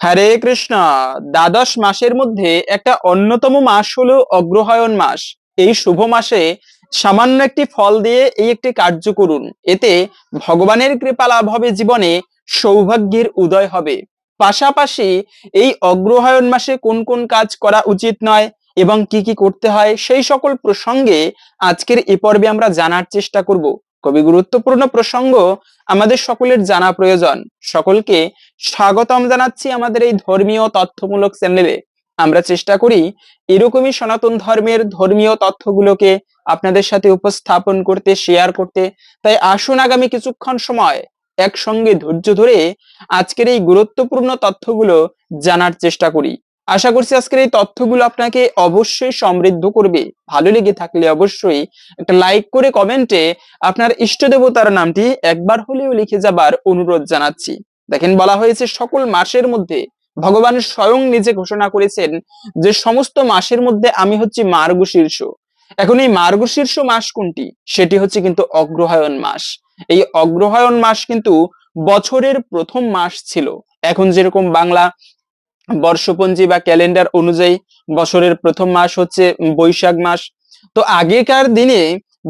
হরে কৃষ্ণ। দ্বাদশ মাসের মধ্যে একটা অন্যতম মাস হলো অগ্রহায়ণ মাস। এই শুভ মাসে সামান্য একটি ফল দিয়ে এই একটি কার্য করুন। এতে ভগবানের কৃপা লাভ হবে জীবনে, সৌভাগ্যের উদয় হবে। পাশাপাশি এই অগ্রহায়ণ মাসে কোন কোন কাজ করা উচিত নয় এবং কি কি করতে হয় সেই সকল প্রসঙ্গে আজকের এ পর্বে আমরা জানার চেষ্টা করব। খুবই গুরুত্বপূর্ণ প্রসঙ্গ আমাদের সকলের জানা প্রয়োজন। সকলকে স্বাগতম জানাচ্ছি আমাদের এই ধর্মীয় তথ্যমূলক চ্যানেলে। আমরা চেষ্টা করি এরকমই সনাতন ধর্মের ধর্মীয় তথ্যগুলোকে আপনাদের সাথে উপস্থাপন করতে শেয়ার করতে। তাই আসুন আগামী কিছুক্ষণ সময় একসঙ্গে ধৈর্য ধরে আজকের এই গুরুত্বপূর্ণ তথ্যগুলো জানার চেষ্টা করি। আশা করছি আজকের এই তথ্যগুলো আপনাকে অবশ্যই সমৃদ্ধ করবে। ভালো লেগে থাকলে অবশ্যই একটা লাইক করে কমেন্টে আপনার ইষ্ট দেবতার নামটি একবার হলেও লিখে যাবার অনুরোধ জানাচ্ছি। দেখেন বলা হয়েছে, সকল মাসের মধ্যে ভগবান স্বয়ং নিজে ঘোষণা করেছেন যে সমস্ত মাসের মধ্যে আমি হচ্ছি মার্গ শীর্ষ। এখন এই মার্গ শীর্ষ মাস কোনটি? সেটি হচ্ছে কিন্তু অগ্রহায়ণ মাস। এই অগ্রহায়ণ মাস কিন্তু বছরের প্রথম মাস ছিল। এখন যেরকম বাংলা বর্ষপঞ্জি বা ক্যালেন্ডার অনুযায়ী বছরের প্রথম মাস হচ্ছে বৈশাখ মাস। তো আগেকার দিনে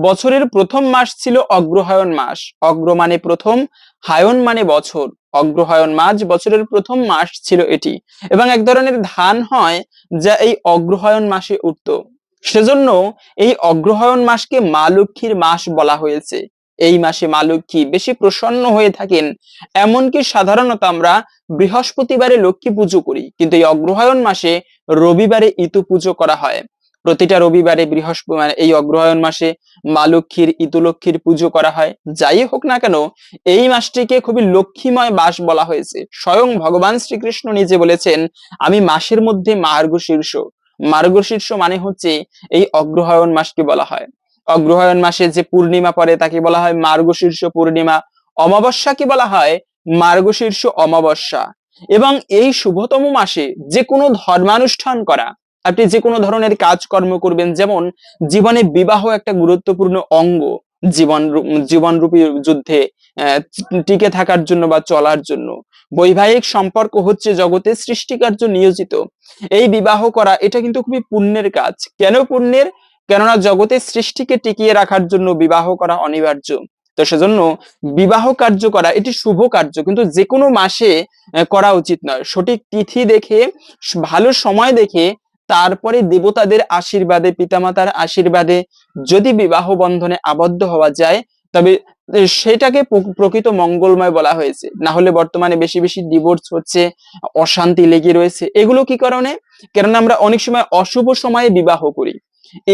বছরের প্রথম মাস ছিল অগ্রহায়ণ মাস। অগ্র মানে প্রথম হায়ন মানে বছর। অগ্রহায়ণ মাস বছরের প্রথম মাস ছিল এটি। এবং এক ধরনের ধান হয় যা এই অগ্রহায়ণ মাসে উঠত। সেজন্য এই অগ্রহায়ণ মাসকে মা লক্ষ্মীর মাস বলা হয়েছে। এই মাসে মা লক্ষ্মী বেশি প্রসন্ন হয়ে থাকেন। এমনকি সাধারণত আমরা বৃহস্পতিবারে লক্ষ্মী পুজো করি, কিন্তু এই অগ্রহায়ণ মাসে রবিবারে ইতু পুজো করা হয়। প্রতিটা রবিবারে বৃহস্পতি মানে এই অগ্রহায়ণ মাসে মা লক্ষ্মীর ইতুলক্ষ্মীর পুজো করা হয়। যাই হোক না কেন, এই মাসটিকে খুবই লক্ষ্মীময় মাস বলা হয়েছে। স্বয়ং ভগবান শ্রীকৃষ্ণ নিজে বলেছেন, আমি মাসের মধ্যে মার্গ শীর্ষ। মার্গ শীর্ষ মানে হচ্ছে এই অগ্রহায়ণ মাসকে বলা হয়। অগ্রহায়ণ মাসে যে পূর্ণিমা পড়ে তাকে বলা হয় মার্গশীর্ষ পূর্ণিমা। অমাবস্যাকে বলা হয় মার্গশীর্ষ অমাবস্যা এবং এই শুভতম মাসে যে কোনো ধর্মানুষ্ঠান করা, আপনি যে কোনো ধরনের কাজকর্ম করবেন, যেমন জীবনে বিবাহ একটা গুরুত্বপূর্ণ অঙ্গ, জীবন জীবনরূপী যুদ্ধে টিকে থাকার জন্য বা চলার জন্য। বৈবাহিক সম্পর্ক হচ্ছে জগতে সৃষ্টিকার্য নিয়োজিত। এই বিবাহ করা, এটা কিন্তু খুবই পুণ্যের কাজ। কেন পুণ্যের? কেননা জগতের সৃষ্টিকে টিকিয়ে রাখার জন্য বিবাহ করা অনিবার্য। তো সেজন্য বিবাহ কার্য করা এটি শুভ কার্য, কিন্তু যে কোনো মাসে করা উচিত নয়। সঠিক তিথি দেখে ভালো সময় দেখে, তারপরে দেবতাদের আশীর্বাদে, পিতামাতার আশীর্বাদে যদি বিবাহ বন্ধনে আবদ্ধ হওয়া যায়, তবে সেটাকে প্রকৃত মঙ্গলময় বলা হয়েছে। না হলে বর্তমানে বেশি বেশি ডিভোর্স হচ্ছে, অশান্তি লেগে রয়েছে। এগুলো কি কারণে? কেননা আমরা অনেক সময় অশুভ সময়ে বিবাহ করি।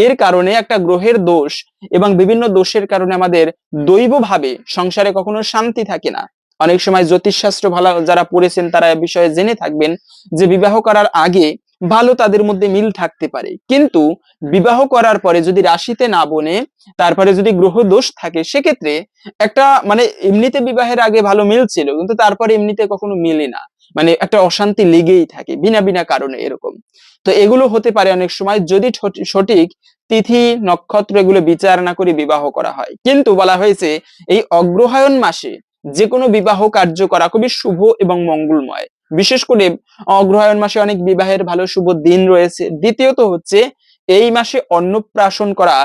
এর কারণে একটা গ্রহের দোষ এবং বিভিন্ন দোষের কারণে আমাদের দৈবভাবে সংসারে কখনো শান্তি থাকে না। অনেক সময় জ্যোতিষশাস্ত্র ভালো যারা পড়েছেন তারা এ বিষয়ে জেনে থাকবেন যে বিবাহ করার আগে ভালো তাদের মধ্যে মিল থাকতে পারে। কিন্তু বিবাহ করার পরে যদি রাশিতে না বনে, তারপরে যদি গ্রহ দোষ থাকে, সেক্ষেত্রে একটা মানে এমনিতে বিবাহের আগে ভালো মিল ছিল, কিন্তু তারপরে এমনিতে কখনো মিলে না। মানে একটা অশান্তি লেগেই থাকে, বিনা বিনা কারণে এরকম। তো এগুলো হতে পারে অনেক সময়, যদি সঠিক তিথি, নক্ষত্র এগুলো বিচার না করে বিবাহ করা হয়। কিন্তু বলা হয়েছে, এই অগ্রহায়ণ মাসে যে কোনো বিবাহ কার্য করা খুবই শুভ এবং মঙ্গলময়। বিশেষ করে অগ্রহায়ণ মাসে অনেক বিবাহের ভালো শুভ দিন রয়েছে। দ্বিতীয়ত হচ্ছে এই মাসে অন্নপ্রাশন করা,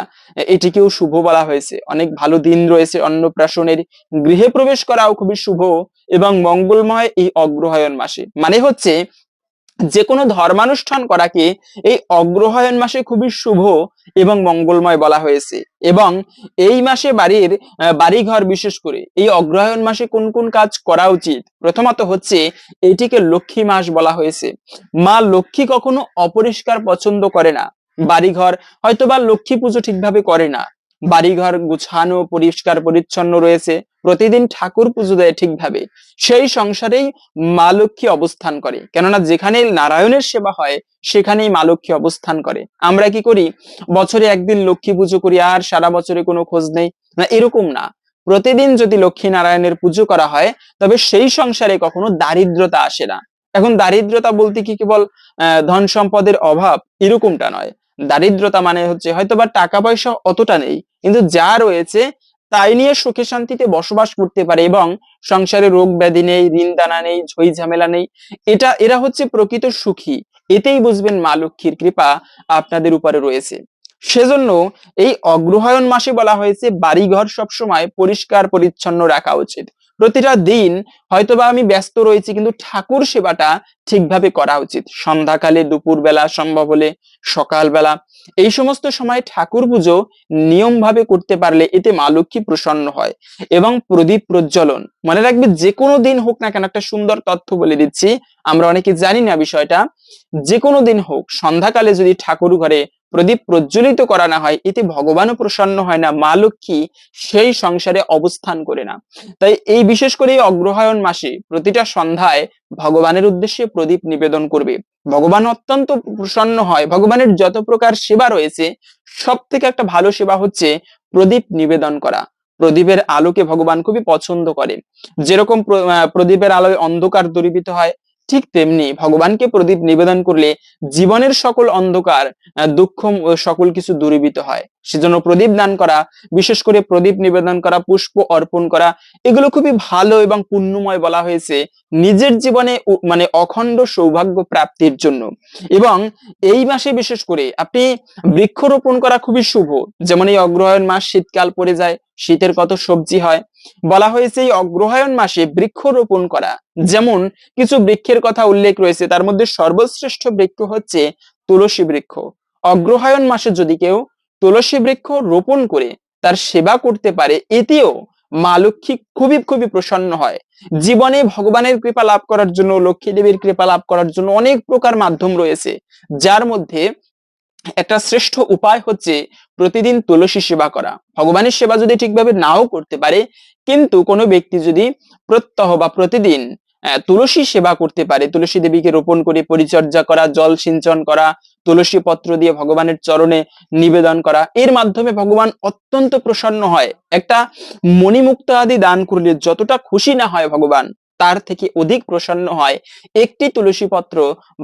এটিকেও শুভ বলা হয়েছে। অনেক ভালো দিন রয়েছে অন্নপ্রাশনের। গৃহে প্রবেশ করাও খুবই শুভ এবং মঙ্গলময় এই অগ্রহায়ণ মাসে। মানে হচ্ছে যে কোনো ধর্মানুষ্ঠান করাকে এই অগ্রহায়ণ মাসে খুবই শুভ এবং মঙ্গলময় বলা হয়েছে। এবং এই মাসে বাড়ির বাড়িঘর বিশেষ করে এই অগ্রহায়ণ মাসে কোন কোন কাজ করা উচিত? প্রথমত হচ্ছে, এটিকে লক্ষ্মী মাস বলা হয়েছে। মা লক্ষ্মী কখনো অপরিষ্কার পছন্দ করে না। বাড়িঘর হয়তো বা লক্ষ্মী পুজো ঠিকভাবে করে না। বাড়িঘর গুছানো, পরিষ্কার, পরিচ্ছন্ন রয়েছে। প্রতিদিন ঠাকুর পুজো দেয় ঠিকভাবে। সেই সংসারেই মা লক্ষ্মী অবস্থান করে। কেননা যেখানে নারায়ণের সেবা হয়, সেখানেই মা লক্ষ্মী অবস্থান করে। আমরা কি করি? বছরে একদিন লক্ষ্মী পুজো করি, আর সারা বছরে কোনো খোঁজ নেই। না, এরকম না। প্রতিদিন যদি লক্ষ্মী নারায়ণের পুজো করা হয়, তবে সেই সংসারে কখনো দারিদ্রতা আসে না। এখন দারিদ্রতা বলতে কি কেবল ধন সম্পদের অভাব? এরকমটা নয়। দারিদ্রতা মানে হচ্ছে হয়তো বা টাকা পয়সা অতটা নেই, কিন্তু যা রয়েছে তাই নিয়ে সুখে শান্তিতে বসবাস করতে পারে এবং সংসারে রোগ ব্যাধি নেই ঋণ দানা নেই, ঝই ঝামেলা নেই, এটা, এরা হচ্ছে প্রকৃত সুখী, এতেই বুঝবেন মা লক্ষ্মীর কৃপা আপনাদের উপরে রয়েছে। সেজন্য এই অগ্রহায়ণ মাসে বলা হয়েছে, বাড়িঘর সবসময় পরিষ্কার, পরিচ্ছন্ন রাখা উচিত। প্রতিটা দিন হয়তোবা আমি ব্যস্ত রয়েছি, কিন্তু ঠাকুর সেবাটা ঠিকভাবে করা উচিত। সন্ধ্যাকালে, দুপুরবেলা সম্ভব হলে, সকালবেলা। এই সমস্ত সময় ঠাকুর পুজো নিয়ম ভাবে করতে পারলে এতে মা লক্ষ্মী প্রসন্ন হয় এবং প্রদীপ প্রজ্বলন। মনে রাখবে যে কোনো দিন হোক না কেন একটা সুন্দর তথ্য বলে দিচ্ছি। আমরা অনেকে জানি না বিষয়টা। যে কোনো দিন হোক, সন্ধ্যাকালে যদি ঠাকুর ঘরে প্রদীপ প্রজ্বলিত করা না হয়, এতে ভগবানও প্রসন্ন হয় না, মা লক্ষ্মী সেই সংসারে অবস্থান করে না। তাই এই বিশেষ করে এই অগ্রহায়ণ মাসে প্রতিটা সন্ধ্যায় ভগবানের উদ্দেশ্যে প্রদীপ নিবেদন করবে। ভগবান অত্যন্ত প্রসন্ন হয়, ভগবানের যত প্রকার সেবা রয়েছে সব থেকে একটা ভালো সেবা হচ্ছে প্রদীপ নিবেদন করা। প্রদীপের আলোকে ভগবান খুবই পছন্দ করে। যেরকম প্রদীপের আলোয় অন্ধকার দূরীভূত হয় ঠিক তেমনি ভগবানকে প্রদীপ নিবেদন করলে জীবনের সকল অন্ধকার দুঃখ সকল কিছু দূরীভূত হয়। সেজন্য প্রদীপ দান করা, বিশেষ করে প্রদীপ নিবেদন করা, পুষ্প অর্পণ করা, এগুলো খুবই ভালো এবং পুণ্যময় বলা হয়েছে নিজের জীবনে মানে অখণ্ড সৌভাগ্য প্রাপ্তির জন্য। এবং এই মাসে বিশেষ করে আপনি বৃক্ষরোপণ করা খুবই শুভ। যেমন এই অগ্রহায়ণ মাস শীতকাল পড়ে যায়, শীতের কত সবজি হয় বলা হয়েছে এই অগ্রহায়ণ মাসে বৃক্ষরোপণ করা। যেমন কিছু বৃক্ষের কথা উল্লেখ রয়েছে, তার মধ্যে সর্বশ্রেষ্ঠ বৃক্ষ হচ্ছে তুলসী বৃক্ষ। অগ্রহায়ণ মাসে যদি কেউ তুলসী বৃক্ষ রোপণ করে, তার সেবা করতে পারে, এতেও মা লক্ষ্মী খুবই খুবই প্রসন্ন হয়। জীবনে ভগবানের কৃপা লাভ করার জন্য, লক্ষ্মী দেবীর কৃপা লাভ করার জন্য অনেক প্রকার মাধ্যম রয়েছে, যার মধ্যে একটা শ্রেষ্ঠ উপায় হচ্ছে প্রতিদিন তুলসী সেবা করা। ভগবানের সেবা যদি ঠিকভাবে নাও করতে পারে, কিন্তু কোনো ব্যক্তি যদি প্রত্যহ বা প্রতিদিন তুলসী সেবা করতে পারে, তুলসী দেবীকে রোপণ করে পরিচর্যা করা, জল সিঞ্চন করা, তুলসী পত্র দিয়ে ভগবানের চরণে নিবেদন করা, এর মাধ্যমে ভগবান অত্যন্ত প্রসন্ন হয়। একটা মণিমুক্ত আদি দান করলে যতটা খুশি না হয় ভগবান, তার থেকে অধিক প্রসন্ন হয়। একটি তুলসী পত্র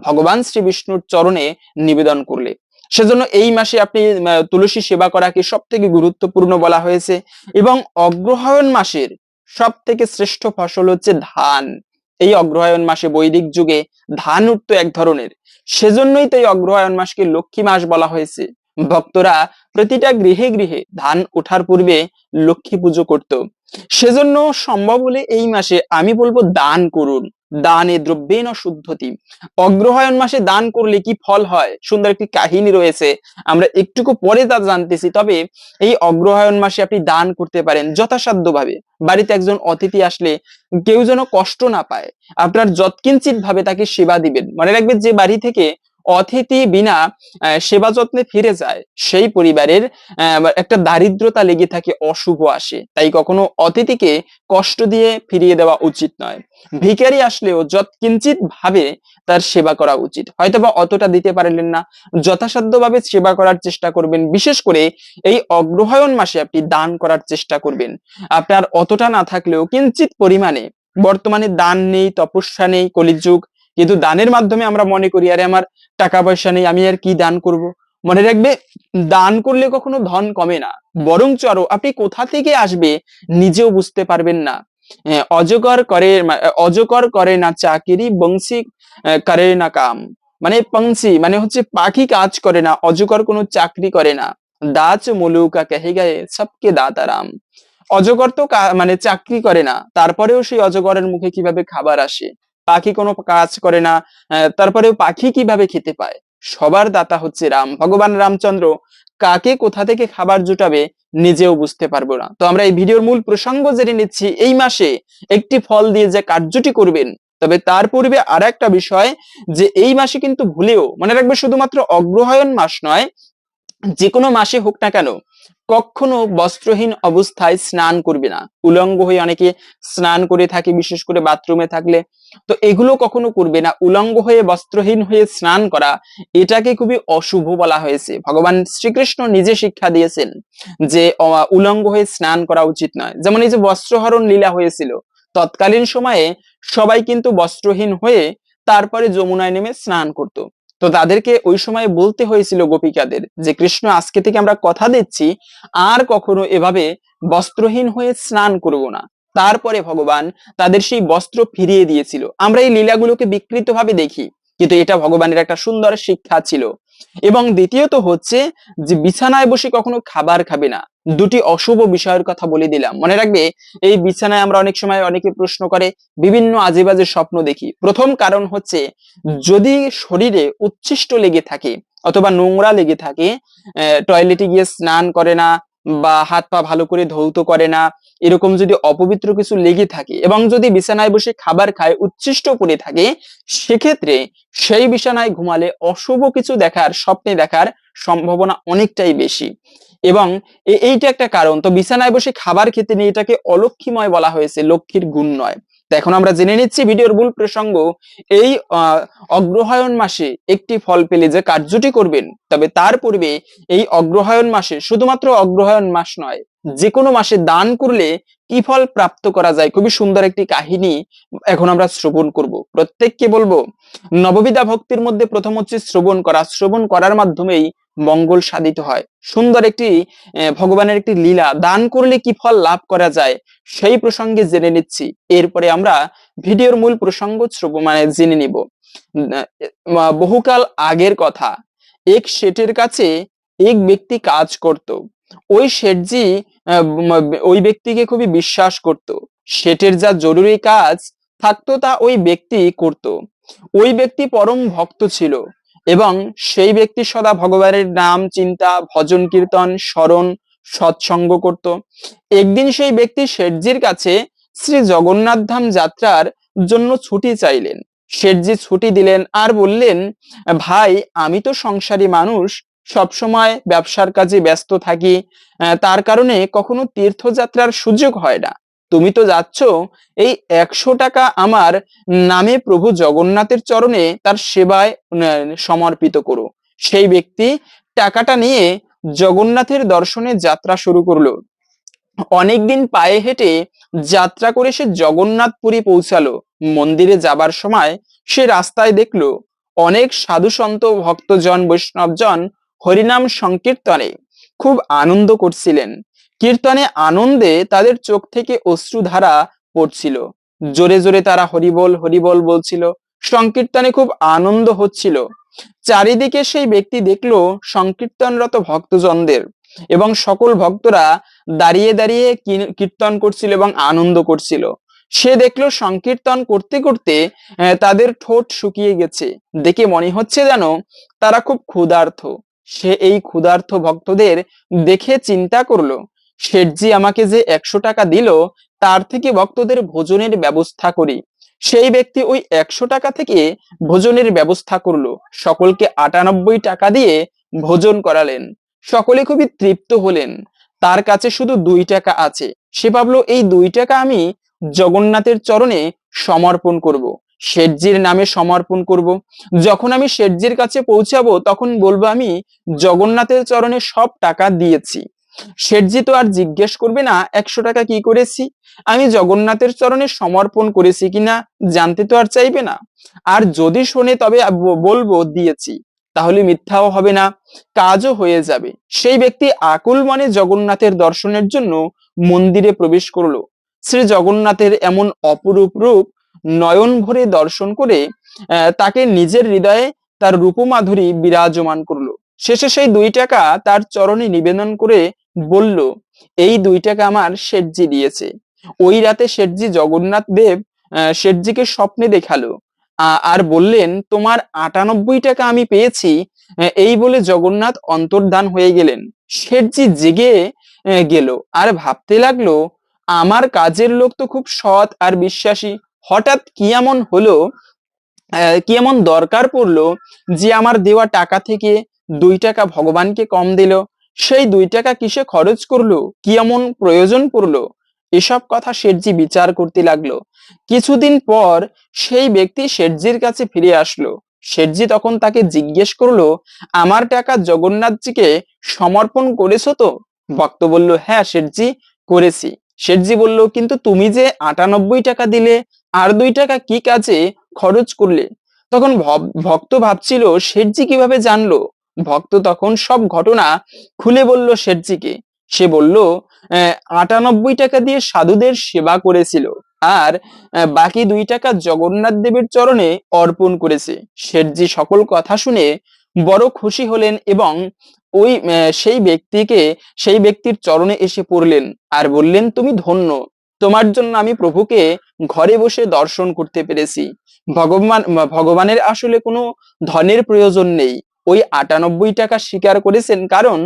ভগবান শ্রী বিষ্ণুর চরণে নিবেদন করলে। সেজন্য এই মাসে আপনি তুলসী সেবা করাকে সব থেকে গুরুত্বপূর্ণ বলা হয়েছে এবং অগ্রহায়ণ মাসের সব থেকে শ্রেষ্ঠ ফসল হচ্ছে ধান। এই অগ্রহায়ণ মাসে বৈদিক যুগে ধান উঠতো এক ধরনের। সেজন্যই তো এই অগ্রহায়ণ মাসকে লক্ষ্মী মাস বলা হয়েছে। ভক্তরা প্রতিটা গৃহে গৃহে ধান ওঠার পূর্বে লক্ষ্মী পুজো করত। সেজন্য সম্ভব হলে এই মাসে আমি বলব দান করুন। দানে দ্রব্যেন শুদ্ধতি। অগ্রহায়ণ মাসে দান করলে কি ফল হয়? সুন্দর একটি কাহিনী রয়েছে। আমরা একটুকু পরে তা জানতেছি, তবে এই অগ্রহায়ণ মাসে আপনি দান করতে পারেন যথাসাধ্যভাবে। বাড়িতে একজন অতিথি আসলে কেউ যেন কষ্ট না পায়। আপনার যৎকিঞ্চিত ভাবে তাকে সেবা দিবেন। মনে রাখবেন যে বাড়ি থেকে অতিথি বিনা সেবা যত্নে ফিরে যায়। সেই পরিবারের একটা দারিদ্রতা লেগে থাকে অশুভ আসে। তাই কখনো অতিথিকে কষ্ট দিয়ে ফিরিয়ে দেওয়া উচিত নয়। ভিখারি আসলেও যৎকিঞ্চিত ভাবে তার সেবা করা উচিত। হয়তোবা অতটা দিতে পারলেন না। যথাসাধ্যভাবে সেবা করার চেষ্টা করবেন। বিশেষ করে এই অগ্রহায়ণ মাসে আপনি দান করার চেষ্টা করবেন। আপনার অতটা না থাকলেও কিঞ্চিত পরিমাণে। বর্তমানে দান নেই তপস্যা নেই কলিযুগ। কিন্তু দানের মাধ্যমে আমরা মনে করি আরে আমার টাকা পয়সা নেই আমি আর কি দান করব? মনে রাখবে দান করলে কখনো ধন কমে না। বরঞ্চ আরও আপনি কোথা থেকে আসবে নিজেও বুঝতে পারবেন না। আহ, অজগর করে অজগর করে না চাকরি বংশী করে না কাম। মানে পংশী মানে হচ্ছে পাখি কাজ করে না অজগর কোনো চাকরি করে না। দাচ মুলুকা কহে গায়ে সবকে দাতারাম। অজগর তো মানে চাকরি করে না তারপরেও সেই অজগরের মুখে কীভাবে খাবার আসে? পাখি কোনো কাজ করে না তারপরেও পাখি কীভাবে খেতে পায়? সবার দাতা হচ্ছে রাম। ভগবান রামচন্দ্র কাকে কোথা থেকে খাবার জুটাবে নিজেও বুঝতে পারব না। তো আমরা এই ভিডিওর মূল প্রসঙ্গ জেনে নিচ্ছি, এই মাসে একটি ফল দিয়ে যে কার্যটি করবেন, তবে তার পূর্বে আর একটা বিষয় যে এই মাসে কিন্তু ভুলেও, মনে রাখবে শুধুমাত্র অগ্রহায়ণ মাস নয়, যে কোনো মাসে হোক না কেন কখনো বস্ত্রহীন অবস্থায় স্নান করবে না। উলঙ্গ হয়ে অনেকে স্নান করে থাকে, বিশেষ করে বাথরুমে থাকলে। তো এগুলো কখনো করবে না। উলঙ্গ হয়ে, বস্ত্রহীন হয়ে স্নান করা, এটাকে খুবই অশুভ বলা হয়েছে। ভগবান শ্রীকৃষ্ণ নিজে শিক্ষা দিয়েছেন যে উলঙ্গ হয়ে স্নান করা উচিত নয়। যেমন এই যে বস্ত্রহরণ লীলা হয়েছিল, তৎকালীন সময়ে সবাই কিন্তু বস্ত্রহীন হয়ে তারপরে যমুনায় নেমে স্নান করত। তো তাদেরকে ওই সময় বলতে হয়েছিল গোপিকাদের যে, কৃষ্ণ, আজকে থেকে আমরা কথা দিচ্ছি, আর কখনো এভাবে বস্ত্রহীন হয়ে স্নান করব না। তারপরে ভগবান তাদের সেই বস্ত্র ফিরিয়ে দিয়েছিল। আমরা এই লীলাগুলোকে বিকৃতভাবে দেখি। কিন্তু এটা ভগবানের একটা সুন্দর শিক্ষা ছিল। এবং দ্বিতীয়ত হচ্ছে যে বিছানায় বসে কখনো খাবার খাবে না। দুটি অশুভ বিষয়ের কথা বলে দিলাম। মনে রাখবে, এই বিছানায় আমরা অনেক সময় অনেকে প্রশ্ন করে, বিভিন্ন আজে বাজে স্বপ্ন দেখি। প্রথম কারণ হচ্ছে, যদি শরীরে উচ্ছিষ্ট লেগে থাকে, অথবা নোংরা লেগে থাকে টয়লেটে গিয়ে স্নান করে না বা হাত পা ভালো করে ধৌত করে না, এরকম যদি অপবিত্র কিছু লেগে থাকে এবং যদি বিছানায় বসে খাবার খায়, উচ্ছিষ্ট পড়ে থাকে, সেক্ষেত্রে সেই বিছানায় ঘুমালে অশুভ কিছু দেখার, স্বপ্নে দেখার সম্ভাবনা অনেকটাই বেশি। এবং এইটা একটা কারণ, তো বিছানায় বসে খাবার খেতে নিয়ে এটাকে অলক্ষীময় বলা হয়েছে, লক্ষ্মীর গুণ নয়। এখন আমরা জেনে নিচ্ছি ভিডিওর মূল প্রসঙ্গ, এই অগ্রহায়ণ মাসে একটি ফল পেলে যে কার্যটি করবেন, তবে তার পূর্বে এই অগ্রহায়ণ মাসে শুধুমাত্র অগ্রহায়ণ মাস নয় যে কোনো মাসে দান করলে কি ফল প্রাপ্ত করা যায়? খুবই সুন্দর একটি কাহিনী এখন আমরা শ্রবণ করব। প্রত্যেককে বলব, নববিধা ভক্তির মধ্যে প্রথম হচ্ছে শ্রবণ করা। শ্রবণ করার মাধ্যমেই মঙ্গল সাধিত হয়। সুন্দর একটি ভগবানের একটি লীলা। দান করলে কি ফল লাভ করা যায়? সেই প্রসঙ্গে জেনে নিচ্ছি। এরপরে আমরা ভিডিওর মূল প্রসঙ্গ মানে জেনে নিব। বহুকাল আগের কথা। এক শেঠের কাছে এক ব্যক্তি কাজ করত। ওই শেঠজি ওই ব্যক্তিকে খুবই বিশ্বাস করত। শেঠের যা জরুরি কাজ থাকতো তা ওই ব্যক্তি করত। ওই ব্যক্তি পরম ভক্ত ছিল। এবং সেই ব্যক্তি সদা ভগবানের নাম, চিন্তা, ভজন, কীর্তন, স্মরণ, সৎসঙ্গ করত। একদিন সেই ব্যক্তি শেঠজির কাছে শ্রী জগন্নাথ ধাম যাত্রার জন্য ছুটি চাইলেন। শেঠজি ছুটি দিলেন আর বললেন, ভাই, আমি তো সংসারী মানুষ, সবসময় ব্যবসার কাজে ব্যস্ত থাকি। তার কারণে কখনো তীর্থযাত্রার সুযোগ হয় না। তুমি তো যাচ্ছ, এই একশো টাকা আমার নামে প্রভু জগন্নাথের চরণে তার সেবায় সমর্পিত করো। সেই ব্যক্তি টাকাটা নিয়ে জগন্নাথের দর্শনে যাত্রা শুরু করল। অনেকদিন পায়ে হেঁটে যাত্রা করে সে জগন্নাথপুরী পৌঁছালো। মন্দিরে যাবার সময় সে রাস্তায় দেখল, অনেক সাধু সন্ত ভক্তজন, বৈষ্ণবজন হরিনাম সংকীর্তনে খুব আনন্দ করছিলেন। কীর্তনে আনন্দে তাদের চোখ থেকে অশ্রুধারা পড়ছিল। জোরে জোরে তারা হরিবল হরিবল বলছিল। সংকীর্তনে খুব আনন্দ হচ্ছিল। চারিদিকে সেই ব্যক্তি দেখল সংকীর্তনরত ভক্তজনদের এবং সকল ভক্তরা দাঁড়িয়ে দাঁড়িয়ে কীর্তন করছিল এবং আনন্দ করছিল। সে দেখল সংকীর্তন করতে করতে তাদের ঠোঁট শুকিয়ে গেছে। দেখে মনে হচ্ছে যেন তারা খুব ক্ষুধার্থ। সে এই ক্ষুধার্থ ভক্তদের দেখে চিন্তা করল শেঠজি আমাকে যে একশো টাকা দিল, তার থেকে ভক্তদের ভোজনের ব্যবস্থা করি। সেই ব্যক্তি ওই একশো টাকা থেকে ভোজনের ব্যবস্থা করল। সকলকে আটানব্বই টাকা দিয়ে ভোজন করালেন। সকলে খুবই তৃপ্ত হলেন। তার কাছে শুধু দুই টাকা আছে। সে ভাবলো, এই দুই টাকা আমি জগন্নাথের চরণে সমর্পণ করব। শেঠজির নামে সমর্পণ করব। যখন আমি শেঠজির কাছে পৌঁছাবো, তখন বলব আমি জগন্নাথের চরণে সব টাকা দিয়েছি। শেঠজি তো আর জিজ্ঞেস করবে না, একশো টাকা কি করেছি? আমি জগন্নাথের চরণে সমর্পণ করেছি কিনা জানতে তো আর চাইবে না। আর যদি শোনে তবে বলব, দিয়েছি। তাহলে মিথ্যাও হবে না, কাজও হয়ে যাবে। সেই ব্যক্তি আকুল মনে জগন্নাথের দর্শনের জন্য মন্দিরে প্রবেশ করল। শ্রী জগন্নাথের এমন অপরূপ রূপ নয়ন ভরে দর্শন করে তাকে নিজের হৃদয়ে তার রূপমাধুরী বিরাজমান করল। শেষে সেই দুই টাকা তার চরণে নিবেদন করে বলল, এই দুই টাকা আমার শেঠজি দিয়েছে। ওই রাতে শেঠজি জগন্নাথ দেব শেঠজিকে স্বপ্নে দেখাল। আর বললেন, তোমার আটানব্বই টাকা আমি পেয়েছি। এই বলে জগন্নাথ অন্তর্ধান হয়ে গেলেন। শেঠজি জেগে গেল। আর ভাবতে লাগল, আমার কাজের লোক তো খুব সৎ আর বিশ্বাসী। হঠাৎ কি এমন হলো কি এমন দরকার পড়ল যে আমার দেওয়া টাকা থেকে দুই টাকা ভগবানকে কম দিল? সেই দুই টাকা কিসে খরচ করল? কি এমন প্রয়োজন পড়ল? এসব কথা শেঠজি বিচার করতে লাগল। কিছুদিন পর সেই ব্যক্তি শেঠজির কাছে ফিরে আসলো। শেঠজি তখন তাকে জিজ্ঞেস করল, আমার টাকা জগন্নাথজিকে সমর্পণ করেছ তো? ভক্ত বলল হ্যাঁ শেঠজি, করেছি। শেঠজি বলল, কিন্তু তুমি যে আটানব্বই টাকা দিলে, আর দুই টাকা কি কাজে খরচ করলে? তখন ভক্ত ভাবছিল, শেঠজি কীভাবে জানলো? ভক্ত তখন সব ঘটনা খুলে বলল শেঠজিকে। সে বলল আটানব্বই টাকা দিয়ে সাধুদের সেবা করেছিল আর বাকি দুই টাকা জগন্নাথ দেবের চরণে অর্পণ করেছে। শেঠজি সকল কথা শুনে বড় খুশি হলেন এবং ওই সেই ব্যক্তিকে, সেই ব্যক্তির চরণে এসে পড়লেন আর বললেন, তুমি ধন্য, তোমার জন্য আমি প্রভুকে ঘরে বসে দর্শন করতে পেরেছি। ভগবান, ভগবানের আসলে কোনো ধনের প্রয়োজন নেই। ওই আটানব্বই টাকা স্বীকার করেছেন কারণ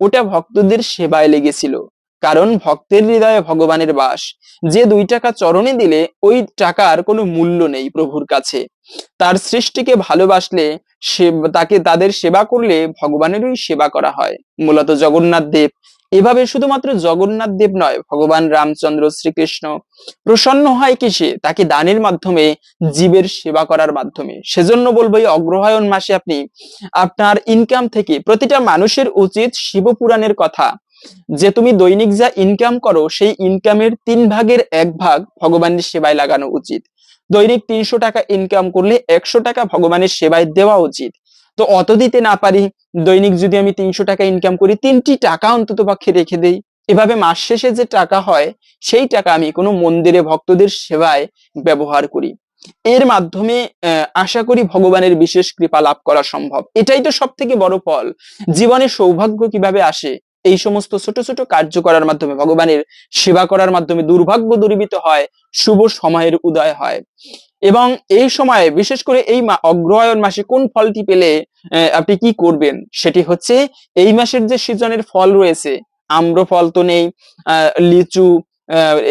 ওটা ভক্তদের সেবায় লেগেছিল। কারণ ভক্তের হৃদয়ে ভগবানের বাস। যে দুই টাকা চরণে দিলে ওই টাকার কোনো মূল্য নেই প্রভুর কাছে। তার সৃষ্টিকে ভালোবাসলে তাকে তাদের সেবা করলে ভগবানেরই সেবা করা হয়। মূলত জগন্নাথ দেব। এভাবে শুধুমাত্র জগন্নাথ দেব নয়, ভগবান রামচন্দ্র শ্রীকৃষ্ণ প্রসন্ন হয় কিসে? তাকে দানের মাধ্যমে, জীবের সেবা করার মাধ্যমে। সেজন্য বলব, এই অগ্রহায়ণ মাসে আপনি, আপনার ইনকাম থেকে প্রতিটা মানুষের উচিত শিবপুরাণের কথা। যে তুমি দৈনিক যা ইনকাম করো, সেই ইনকামের তিন ভাগের এক ভাগ ভগবানের সেবায় লাগানো উচিত। দৈনিক তিনশো টাকা ইনকাম করলে একশো টাকা ভগবানের সেবায় দেওয়া উচিত। তো অত দিতে না পারি, দৈনিক যদি আমি তিনশো টাকা ইনকাম করি, তিনটি টাকা অন্তত পক্ষে রেখে দেই। এভাবে মাস শেষে যে টাকা হয়, সেই টাকা আমি কোনো মন্দিরে ভক্তদের সেবায় ব্যবহার করি। এর মাধ্যমে আশা করি ভগবানের বিশেষ কৃপা লাভ করা সম্ভব। এটাই তো সব থেকে বড় ফল। জীবনে সৌভাগ্য কীভাবে আসে এই সমস্ত ছোট ছোট কার্য করার মাধ্যমে, ভগবানের সেবা করার মাধ্যমে দুর্ভাগ্য দূরীভূত হয়, শুভ সময়ের উদয় হয়। এবং এই সময়ে, বিশেষ করে এই অগ্রহায়ণ মাসে কোন ফলটি পেলে আপনি কি করবেন? সেটি হচ্ছে, এই মাসের যে সিজনের ফল রয়েছে, আম্র ফল তো নেই লিচু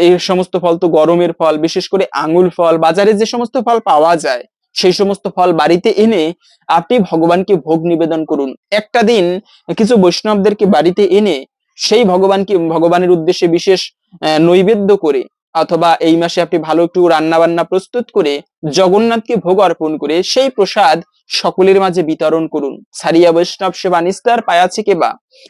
এই সমস্ত ফল তো গরমের ফল, বিশেষ করে আঙুল ফল, বাজারে যে সমস্ত ফল পাওয়া যায় সেই সমস্ত ফল বাড়িতে এনে আপনি ভগবানকে ভোগ নিবেদন করুন। একটা দিন কিছু বৈষ্ণবদেরকে বাড়িতে এনে সেই ভগবানকে, ভগবানের উদ্দেশ্যে বিশেষ নৈবেদ্য করে অথবা এই মাসে আপনি ভালো একটু রান্না বান্না প্রস্তুত করে জগন্নাথকে ভোগ অর্পণ করে সেই প্রসাদ সকলের মাঝে বিতরণ করুন। সারিয়া বৈষ্ণব সেবা নিস্তার পায়াছে কেবা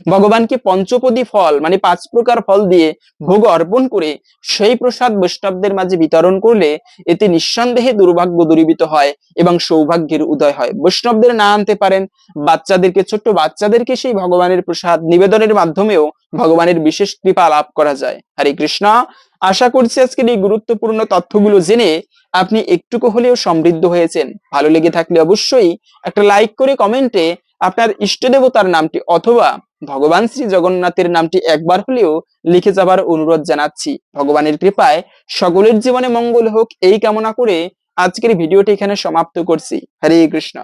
ভগবানকে পঞ্চপদী ফল মানে পাঁচ প্রকার ফল দিয়ে ভোগ অর্পণ করে সেই প্রসাদ বৈষ্ণবদের মাঝে বিতরণ করলে এতে নিঃসন্দেহে দুর্ভাগ্য দূরীভূত হয় এবং সৌভাগ্যের উদয় হয়। বৈষ্ণবদের না আনতে পারেন, বাচ্চাদেরকে, ছোট্ট বাচ্চাদেরকে সেই ভগবানের প্রসাদ নিবেদনের মাধ্যমেও ভগবানের বিশেষ কৃপা লাভ করা যায়। হরে কৃষ্ণ। আশা করছি আজকের এই গুরুত্বপূর্ণ তথ্যগুলো জেনে আপনি একটুকু হলেও সমৃদ্ধ হয়েছেন। ভালো লেগে থাকলে অবশ্যই একটা লাইক করে কমেন্টে আপনার ইষ্ট দেবতার নামটি অথবা ভগবান শ্রী জগন্নাথের নামটি একবার হলেও লিখে যাবার অনুরোধ জানাচ্ছি। ভগবানের কৃপায় সকলের জীবনে মঙ্গল হোক, এই কামনা করে আজকের ভিডিওটি এখানে সমাপ্ত করছি। হরে কৃষ্ণ।